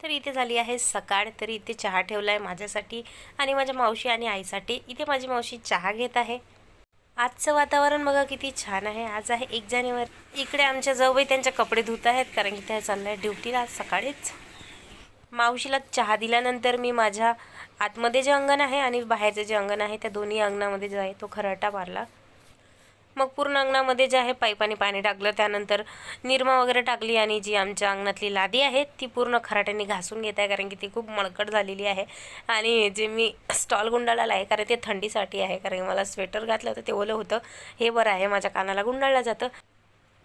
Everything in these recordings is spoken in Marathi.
तर इथे झाली आहे सकाळ तर इथे चहा ठेवला आहे माझ्यासाठी आणि माझ्या मावशी आणि आईसाठी. इथे माझी मावशी चहा घेत आहे. आजचं वातावरण बघा किती छान आहे. आज आहे एक जानेवारी. इकडे आमच्या जाऊबाई त्यांच्या कपडे धुत आहेत कारण की त्या चाललं आहे ड्युटीला आज सकाळीच. मावशीला चहा दिल्यानंतर मी माझ्या आतमध्ये जे अंगण आहे आणि बाहेरचे जे अंगण आहे त्या दोन्ही अंगणामध्ये जो आहे तो खराटा मारला. मग पूर्ण अंगणामध्ये जे आहे पाईपाने पाणी टाकलं. त्यानंतर निरमा वगैरे टाकली आणि जी आमच्या अंगणातली लादी आहे ती पूर्ण खराट्याने घासून घेत आहे कारण की ती खूप मळकट झालेली आहे. आणि जे मी स्टॉल गुंडाळाला आहे कारण ते थंडीसाठी आहे कारण मला स्वेटर घातलं होतं ते ओलं होतं. हे बरं आहे माझ्या कानाला गुंडाळलं जातं.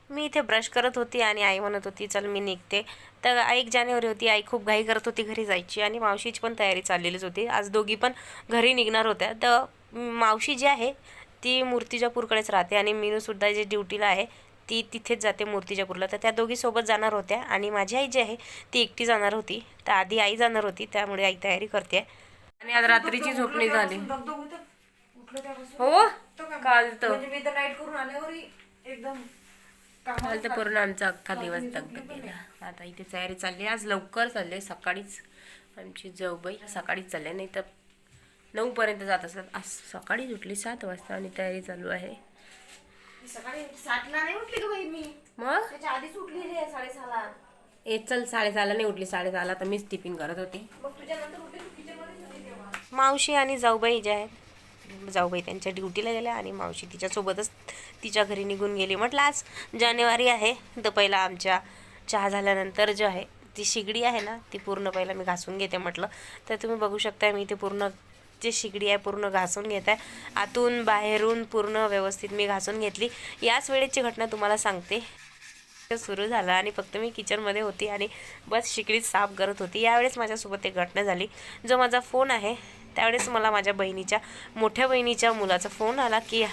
मी इथे ब्रश करत होती आणि आई म्हणत होती चल मी निघते. तर एक जानेवारी होती आई खूप घाई करत होती घरी जायची. आणि मावशीची पण तयारी चाललेलीच होती. आज दोघी पण घरी निघणार होत्या. तर मावशी जी आहे ती मूर्तिजापूरकडेच राहते आणि मीनूसुद्धा जे ड्युटीला आहे ती तिथेच जाते मूर्तिजापूरला. तर त्या दोघी सोबत जाणार होत्या आणि माझी आई जी आहे ती एकटी जाणार होती. तर आधी आई जाणार होती त्यामुळे आई तयारी करते. आणि आज रात्रीची झोपणी झाली. हो? काल तर. म्हणजे काल तर पूर्ण आमचा अख्खा दिवस दगद गेला आता इथे तयारी चालली आज लवकर चालले सकाळीच आमची जाऊबाई सकाळीच चालले नाही तर नऊपर्यंत जात असतात. आज सकाळीच उठली सात वाजता आणि तयारी चालू आहे. सकाळी सातला नाही उठली का बाई मी. मग? त्याच्या आधीच उठलेली आहे साडेसहाला. ए चल साडेसहाला नाही उठली साडेसहाला तर मीच टिफिन करत होती. मग तुझ्या नंतर उठली तू किचन मध्येच होती तेव्हा. मावशी आणि जाऊबाई ज्या आहेत जाऊबाई त्यांच्या ड्युटीला गेल्या आणि मावशी तिच्यासोबतच तिच्या घरी निघून गेली. म्हटलं आज जानेवारी आहे तर पहिला आमच्या चहा झाल्यानंतर जो आहे ती शिगडी आहे ना ती पूर्ण पहिला मी घासून घेते म्हटलं. तर तुम्ही बघू शकता मी ते पूर्ण जे शिगडी आहे पूर्ण घासून घेत आहे. आतून बाहेरून पूर्ण व्यवस्थित मी घासून घेतली. याच वेळेची घटना तुम्हाला सांगते. सुरू झालं आणि फक्त मी किचनमध्ये होती आणि बस शिकडीत साफ करत होती. यावेळेस माझ्यासोबत एक घटना झाली. जो माझा फोन आहे त्यावेळेस मला माझ्या बहिणीच्या मोठ्या बहिणीच्या मुलाचा फोन आला की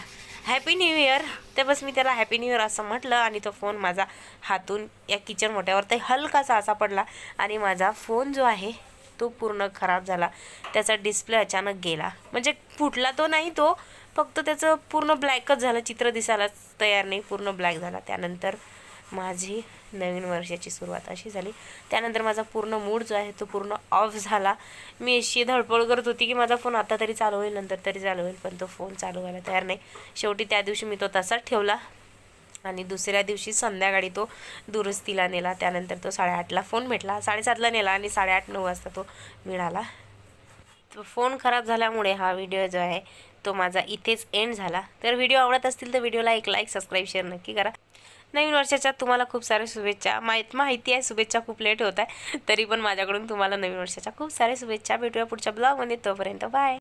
हॅपी न्यू इयर तर बस मी त्याला हॅपी न्यू इयर असं म्हटलं आणि तो फोन माझा हातून या किचन मोठ्यावर तर हलकासा असा पडला आणि माझा फोन जो आहे तो पूर्ण खराब झाला. त्याचा डिस्प्ले अचानक गेला. म्हणजे फुटला तो नाही तो फक्त त्याचं पूर्ण ब्लॅकच झालं. चित्र दिसायलाच तयार नाही. पूर्ण ब्लॅक झाला. त्यानंतर माझी नवीन वर्षाची सुरुवात अशी झाली. त्यानंतर माझा पूर्ण मूड जो आहे तो पूर्ण ऑफ झाला. मी अशी धडपड करत होती की माझा फोन आता तरी चालू होईल नंतर तरी चालू होईल पण तो फोन चालू व्हायला तयार नाही. शेवटी त्या दिवशी मी तो तसाच ठेवला. आणि दुसऱ्या दिवशी संध्याकाळी तो दुरुस्तीला नेला. त्यानंतर तो साडेआठला फोन भेटला. साडेसातला नेला आणि साडेआठ नऊ वाजता तो मिळाला. तो फोन खराब झाल्यामुळे हा व्हिडिओ जो आहे तो माझा इथेच एंड झाला. तर व्हिडिओ आवडत असतील तर व्हिडिओला एक लाईक सबस्क्राईब शेअर नक्की करा. नवीन वर्षाच्या तुम्हाला खूप साऱ्या शुभेच्छा. माहीत माहिती आहे शुभेच्छा खूप लेट होत आहे. तरी पण माझ्याकडून तुम्हाला नवीन वर्षाच्या खूप साऱ्या शुभेच्छा भेटूया पुढच्या ब्लॉगमध्ये तोपर्यंत बाय